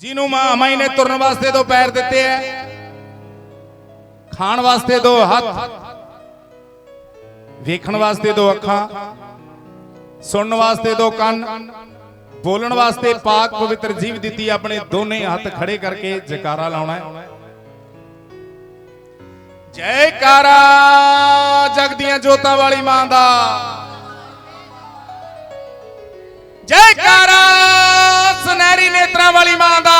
ਜਿਹਨੂੰ ਮਾਂ ਅਮਾਈ ਨੇ ਤੁਰਨ ਵਾਸਤੇ ਦੋ ਪੈਰ ਦਿੱਤੇ ਐ, ਖਾਣ ਵਾਸਤੇ ਦੋ ਹੱਥ, ਵੇਖਣ ਵਾਸਤੇ ਦੋ ਅੱਖਾਂ, ਸੁਣਨ ਵਾਸਤੇ ਦੋ ਕੰਨ, ਬੋਲਣ ਵਾਸਤੇ ਪਾਕ ਪਵਿੱਤਰ ਜੀਵ ਦਿੱਤੀ ਆਪਣੇ ਦੋਨੇ ਹੱਥ ਖੜੇ ਕਰਕੇ ਜਕਾਰਾ ਲਾਉਣਾ ਹੈ ਜੈਕਾਰਾ, ਜਗ ਦੀਆਂ ਜੋਤਾਂ ਵਾਲੀ ਮਾਂ ਦਾ। ਜੈਕਾਰਾ! ਸੁਨਹਿਰੀ ਨੇਤਰਾਂ ਵਾਲੀ ਮਾਂ ਦਾ।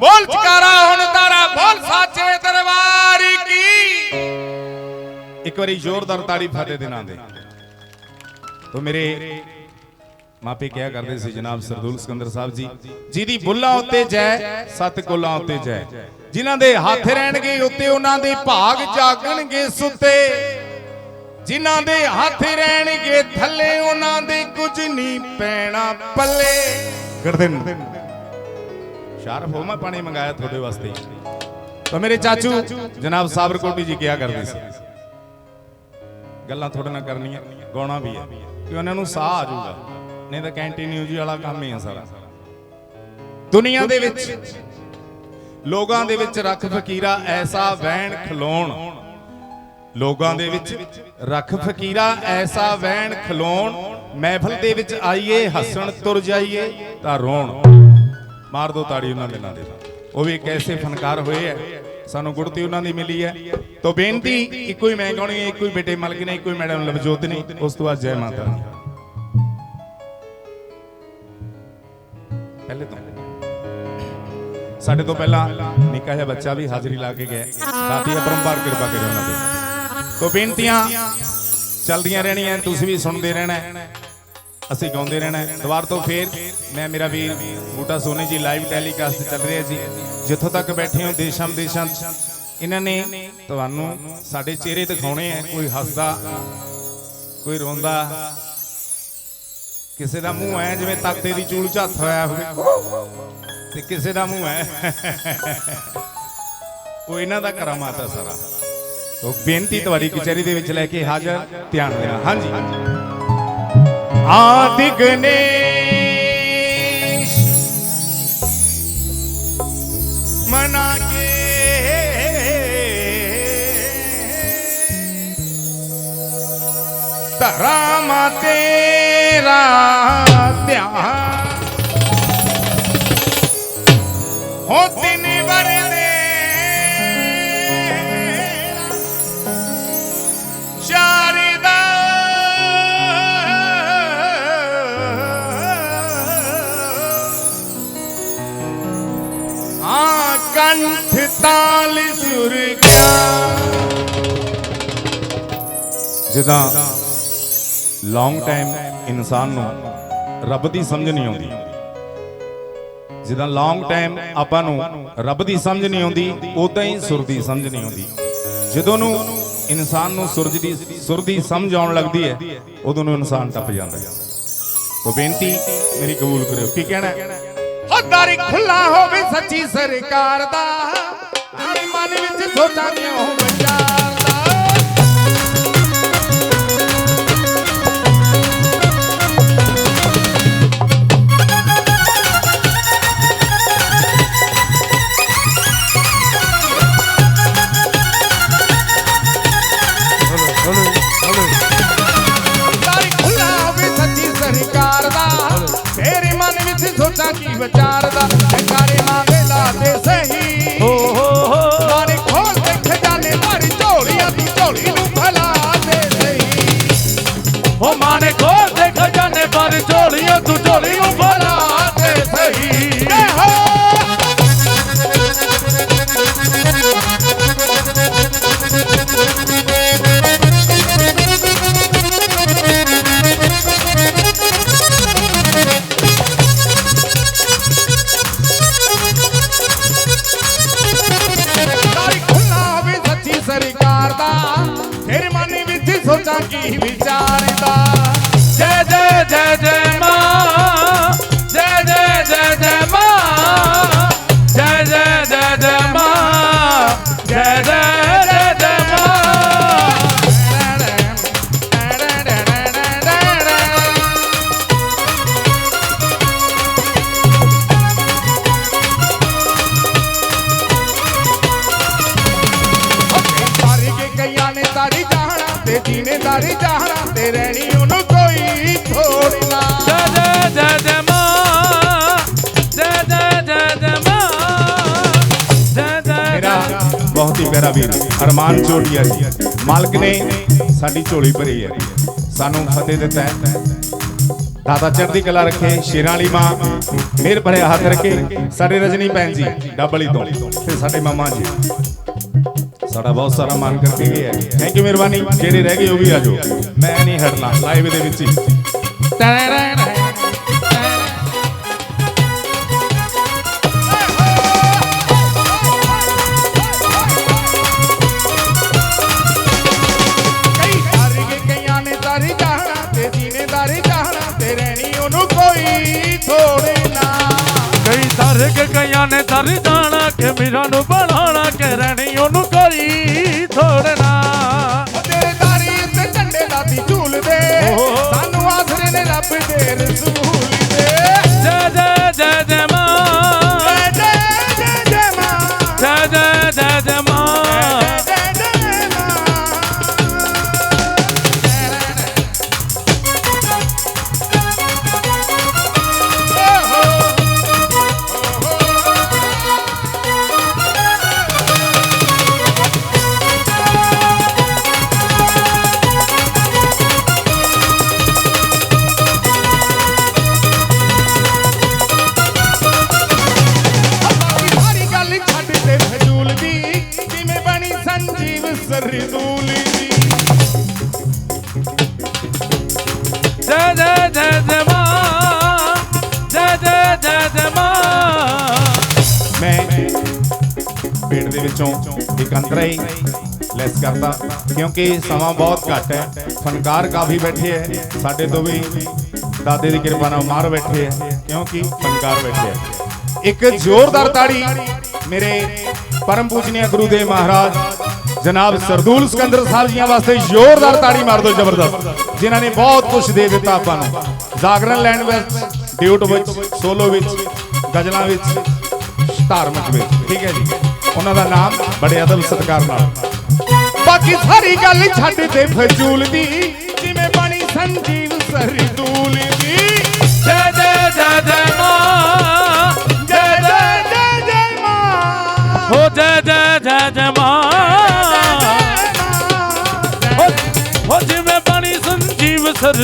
ਬੋਲ ਚਕਾਰਾ ਹੁਣ ਤਾਰਾ, ਬੋਲ ਸਾਚੇ ਦਰਬਾਰ ਕੀ। ਇੱਕ ਵਾਰੀ ਜ਼ੋਰਦਾਰ ਤਾੜੀ ਫਤਿਹ ਦੇ ਨਾਂ ਦੇ ਤੋ ਮੇਰੇ ਮਾਪੇ ਕਿਹਾ ਕਰਦੇ ਸੀ ਜਨਾਬ ਸਰਦੂਲ ਸਿਕੰਦਰ ਸਾਹਿਬ ਜੀ? ਜਿਹਦੀ ਬੁੱਲਾਂ ਉੱਤੇ ਜੈ ਸਤ ਕੁਲਾਂ ਉੱਤੇ ਜੈ। ਜਿਨ੍ਹਾਂ ਦੇ ਹੱਥ ਰਹਿਣਗੇ, ਉੱਤੇ ਉਹਨਾਂ ਦੇ ਭਾਗ ਜਾਗਣਗੇ ਸੁੱਤੇ। ਜਿਨ੍ਹਾਂ ਦੇ ਹੱਥ ਰਹਿਣਗੇ ਥੱਲੇ, ਉਹਨਾਂ ਦੇ ਕੁਝ ਨਹੀਂ ਪੈਣਾ ਪੱਲੇ। ਗੜਦਨ ਸ਼ਾਰਫ ਹੋ ਮੈਂ ਪਾਣੀ ਮੰਗਾਇਆ ਤੁਹਾਡੇ ਵਾਸਤੇ। ਤਾਂ ਮੇਰੇ ਚਾਚੂ, ਜਨਾਬ ਸਾਬਰਕੋਟੀ ਜੀ ਕਿਹਾ ਕਰਦੇ ਸੀ? ਗੱਲਾਂ ਤੁਹਾਡੇ ਨਾਲ ਕਰਨੀਆਂ, ਗਾਉਣਾ ਵੀ ਹੈ। ਕਿ ਉਹਨਾਂ ਨੂੰ ਸਾਹ ਆ ਜਾਊਗਾ। ਨਹੀਂ ਤਾਂ ਕੈਂਟੀਨਿਊ ਜੀ ਵਾਲਾ ਕੰਮ ਹੀ ਆ ਸਾਰਾ। ਦੁਨੀਆ ਦੇ ਵਿੱਚ, ਲੋਕਾਂ ਦੇ ਵਿੱਚ ਰੱਖ ਫਕੀਰਾ ਐਸਾ ਵਹਿਣ ਖਲੋਣ। ਲੋਕਾਂ ਦੇ ਵਿੱਚ ਰੱਖ ਫਕੀਰਾ, ਐਸਾ ਵਹਿਣ ਖਲੋਣ, ਮਹਿਫਲ ਦੇ ਵਿੱਚ ਆਈਏ, ਹੱਸਣ ਤੁਰ ਜਾਈਏ, ਤਾਂ ਰੋਣ। ਮਾਰ ਦੋ ਤਾੜੀ ਉਹਨਾਂ ਦੇ ਨਾਂ ਦੇ ਉਹ ਵੀ ਇੱਕ ਫਨਕਾਰ ਹੋਏ ਐ, ਸਾਨੂੰ ਗੁੜਤੀ ਉਹਨਾਂ ਦੀ ਮਿਲੀ ਹੈ ਤੋਂ ਬੇਨਤੀ, ਇੱਕੋ ਹੀ ਮੈਂ ਗਾਉਣੀ ਹੈ ਇੱਕੋ ਹੀ ਬੇਟੇ ਮਲਕ ਨੇ ਇੱਕੋ ਹੀ ਮੈਡਮ ਲਵਜੋਤ ਨੇ, ਉਸ ਤੋਂ ਬਾਅਦ ਜੈ ਮਾਤਾ ਦੀ। ਪਹਿਲੇ ਤੋਂ। ਸਾਡੇ ਤੋਂ ਪਹਿਲਾਂ ਨਿੱਕਾ ਜਿਹਾ ਬੱਚਾ ਵੀ ਹਾਜ਼ਰੀ ਲਾ ਕੇ ਗਿਆ। ਦਾਦੀ ਅਪਰੰਪਾਰ ਕਿਰਪਾ ਕਰੇ ਉਹਨਾਂ ਤੇ ਤੋਂ ਬੇਨਤੀਆਂ ਚੱਲਦੀਆਂ ਰਹਿਣੀਆਂ, ਤੁਸੀਂ ਵੀ ਸੁਣਦੇ ਰਹਿਣਾ ਅਸੀਂ ਗਾਉਂਦੇ ਰਹਿਣਾ ਹੈ। ਦੁਬਾਰ ਤੋਂ ਫੇਰ ਮੈਂ, ਮੇਰਾ ਵੀਰ ਬੂਟਾ ਸੋਨੀ ਜੀ ਲਾਈਵ ਟੈਲੀਕਾਸਟ ਚੱਲ ਰਿਹਾ ਜੀ। ਜਿੱਥੋਂ ਤੱਕ ਬੈਠੇ ਹੋ, ਦੇਸ਼ਾਂ ਵਿਦੇਸ਼ਾਂ 'ਚ, ਇਹਨਾਂ ਨੇ ਤੁਹਾਨੂੰ ਸਾਡੇ ਚਿਹਰੇ ਦਿਖਾਉਣੇ ਆ ਕੋਈ ਹੱਸਦਾ, ਕੋਈ ਰੋਂਦਾ, ਕਿਸੇ ਦਾ ਮੂੰਹ ਐ ਜਿਵੇਂ ਤਾਤੇ ਦੀ ਚੂਲ 'ਚ ਹੱਥ ਹੋਇਆ ਹੋਵੇ। ਤੇ ਕਿਸੇ ਦਾ ਮੂੰਹ ਐ। ਉਹ ਇਹਨਾਂ ਦਾ ਕਰਾਮਾਤ ਹੈ ਸਾਰਾ। ਤੋ ਬੇਨਤੀ ਤੁਹਾਡੀ ਕਚਹਿਰੀ ਦੇ ਵਿੱਚ ਲੈ ਕੇ ਹਾਜ਼ਰ, ਧਿਆਨ ਦੇਣਾ। ਹਾਂਜੀ। ਆਦਿ ਗਣੇਸ਼ ਮਨਾ ਕੇ ਧਰਾਮਾ ਤੇਰਾ ਧਿਆਨ। ਹੋ ਆ ਤਾਲ ਸੁਰ ਗਿਆ ਜਿੱਦਾਂ ਲੌਂਗ ਟਾਈਮ ਇਨਸਾਨ ਨੂੰ ਰੱਬ ਦੀ ਸਮਝ ਨਹੀਂ ਆਉਂਦੀ। ਜਿੱਦਾਂ ਲੌਂਗ ਟਾਈਮ ਆਪਾਂ ਨੂੰ ਰੱਬ ਦੀ ਸਮਝ ਨਹੀਂ ਆਉਂਦੀ, ਉਦਾਂ ਹੀ ਸੁਰ ਦੀ ਸਮਝ ਨਹੀਂ ਆਉਂਦੀ। ਜਦੋਂ ਨੂੰ ਇਨਸਾਨ ਨੂੰ ਸੁਰਜ ਦੀ ਸੁਰ ਦੀ ਸਮਝ ਆਉਣ ਲੱਗਦੀ ਹੈ, ਉਦੋਂ ਨੂੰ ਇਨਸਾਨ ਟੱਪ ਜਾਂਦਾ ਹੈ। ਤੋ ਬੇਨਤੀ ਮੇਰੀ ਕਬੂਲ ਕਰਿਓ। ਕੀ ਕਹਿਣਾ ਹੋ ਦਰ ਖੁੱਲਾ ਹੋਵੇ ਸੱਚੀ ਸਰਕਾਰ ਦਾ। ਮਨ ਵਿੱਚ ਸੋਚਾਂ ਕਿਉਂ ਵਿਚਾਰਦਾ ਸੋਚਾਂ ਤੇ ਰਹਿਣੀ ਉਹਨੂੰ ਕੋਈ ਥੋੜਨਾ ਜੈ ਜੈ ਜੈ ਜੈ ਮਾਂ ਜੈ ਜੈ ਜੈ ਜੈ ਮਾਂ ਜੈ ਜੈ ਮੇਰਾ ਬਹੁਤ ਹੀ ਪਿਆਰਾ ਵੀਰ ਅਰਮਾਨ ਚੋਟੀਆ ਜੀ। ਮਾਲਕ ਨੇ ਸਾਡੀ ਝੋਲੀ ਭਰੀ ਹੈ। ਸਾਨੂੰ ਫਤਿਹ ਦਿੱਤਾ ਹੈ। ਦਾਦਾ ਚੜ੍ਹਦੀ ਕਲਾ ਰੱਖੇ ਸ਼ੇਰਾਂ ਵਾਲੀ ਮਾਂ ਮਿਹਰ ਭਰੇ ਹੱਥ ਰੱਖੇ। ਸਾਡੇ ਰਜਨੀ ਭੈਣ ਜੀ ਡੱਬਲੀ ਤੋਂ ਤੇ ਸਾਡੇ ਮਾਮਾ ਜੀ। ਸਾਡਾ ਬਹੁਤ ਸਾਰਾ ਮਾਨ ਕਰਕੇ ਗਏ ਥੈਂਕ ਯੂ ਮਿਹਰਬਾਨੀ, ਜਿਹੜੇ ਰਹਿ ਗਏ ਉਹ ਵੀ ਆ ਮੈਂ ਨਹੀਂ ਹਟਣਾ ਲਾਈਵ ਦੇ ਵਿੱਚ ਹੀ। ਕਈਆਂ ਨੇ ਤਾਰੀ ਜਾਣਾ ਤੇ ਜੀਨੇ ਤੇ ਰਹਿਣੀ ਉਹਨੂੰ ਕਈ ਦਰ ਕਈਆਂ ਨੇ ਦਰ ਜਾਣਾ, ਕਿ ਮੀਰਾਂ ਨੂੰ ਬਣਾਉਣਾ ਕਿ ਰਹਿਣੀ ਕੋਈ ਥੋੜਨਾ। ਤੇਰੇ ਦਾਰੀ ਤੇ ਝੰਡੇ ਲਾਤੀ ਝੂਲਦੇ। ਸਾਨੂੰ ਆਸਰੇ ਨੇ ਰੱਬ ਦੇ ਰਸੂਲ। ਸੰਜੀਵ ਸਰਦੂਲ ਦੀ। ਜੈ ਜੈ ਜੈ ਜੈ ਮਾਂ ਜੈ ਜੈ ਜੈ ਜੈ ਮਾਂ। ਮੈਂ ਪੇੜ ਦੇ ਵਿੱਚੋਂ ਇੱਕ ਅੰਤਰਾ ਹੀ ਲੈਸ ਕਰਤਾ ਕਿਉਂਕਿ ਸਮਾਂ ਬਹੁਤ ਘੱਟ ਹੈ। ਫਨਕਾਰ ਕਾਫੀ ਬੈਠੇ ਹੈ ਸਾਡੇ ਤੋਂ ਵੀ ਦਾਦੇ ਦੀ ਕਿਰਪਾ ਨਾਲ ਮਾਰ ਬੈਠੇ ਹੈ ਕਿਉਂਕਿ ਫਨਕਾਰ ਬੈਠੇ ਹੈ। ਇੱਕ ਜ਼ੋਰਦਾਰ ਤਾੜੀ ਮੇਰੇ ਪਰਮ ਪੂਜਨੀय ਗੁਰੂ ਦੇ ਮਹਾਰਾਜ ਜਨਾਬ ਸਰਦੂਲ ਸਿਕੰਦਰ ਸਾਹਿਬ ਜੀਆਂ ਵਾਸਤੇ ਜ਼ੋਰਦਾਰ ਤਾੜੀ ਮਾਰ ਦਿਓ ਜ਼ਬਰਦਸਤ। ਜਿਨ੍ਹਾਂ ਨੇ ਬਹੁਤ ਕੁਝ ਦੇ ਦਿੱਤਾ ਆਪਾਂ ਨੂੰ। ਜਾਗਰਣ ਲੈਣ ਵਿੱਚ, ਡਿਊਟ ਵਿੱਚ, ਸੋਲੋ ਵਿੱਚ, ਗਜ਼ਲਾਂ ਵਿੱਚ, ਧਾਰਮਿਕ ਵਿੱਚ। ਠੀਕ ਹੈ ਜੀ? ਉਹਨਾਂ ਦਾ ਨਾਮ ਬੜੇ ਅਦਬ ਸਤਿਕਾਰ ਨਾਲ। ਬਾਕੀ ਸਾਰੀ ਗੱਲ ਛੱਡ ਦੇ ਫਜ਼ੂਲ ਦੀ। ਜਿਵੇਂ ਬਣੀ ਸੰਜੀਵ ਸਰਦੂਲ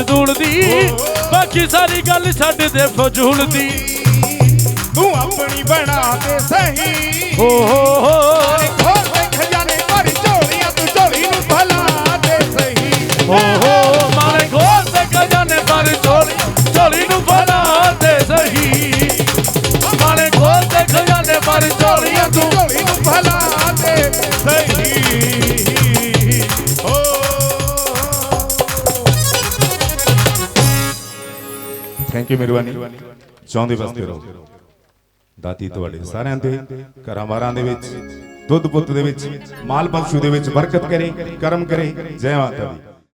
ਸਰਦੂਲ ਦੀ ਬਾਕੀ ਸਾਰੀ ਗੱਲ ਛੱਡ ਦੇ ਫਜ਼ੂਲ ਦੀ। ਤੂੰ ਆਪਣੀ ਬਣਾ ਤੇ ਸਹੀ। ਹੋ ਹੋ। ਹੋ ਖੋਲ ਦੇ ਖਜ਼ਾਨੇ ਭਰ ਝੋਲੀਆਂ ਤੂੰ ਝੋਲੀ ਨੂੰ ਭਲਾ ਦੇ ਸਹੀ। ਹੋ ਹੋ। ਮਾਰੇ ਖੋਲ ਤੇ ਖਜ਼ਾਨੇ ਪਰ ਝੋਲੀ ਝੋਲੀ ਨੂੰ ਬਣਾ ਦੇ ਸਹੀ। ਮਾਰੇ ਖੋਲ ਤੇ ਖਜ਼ਾਨੇ ਪਰ ਝੋਲੀਆਂ ਤੂੰ ਤੂੰ ਝੋਲੀ ਨੂੰ ਭਲਾ ਦੇ ਸਹੀ। ਥੈਂਕ ਯੂ ਮਿਹਰਬਾਨੀ। ਚਾਹੁੰਦੇ ਵਸਦੇ ਰਹੋ। ਦਾਤੀ ਤੁਹਾਡੇ ਸਾਰਿਆਂ ਦੇ, ਘਰਾਂ ਵਾਰਾਂ ਦੇ ਵਿੱਚ, ਦੁੱਧ ਪੁੱਤ ਦੇ ਵਿੱਚ, ਮਾਲ ਪਸ਼ੂ ਦੇ ਵਿੱਚ ਬਰਕਤ ਕਰੇ, ਕਰਮ ਕਰੇ। ਜੈ ਮਾਤਾ ਦੀ।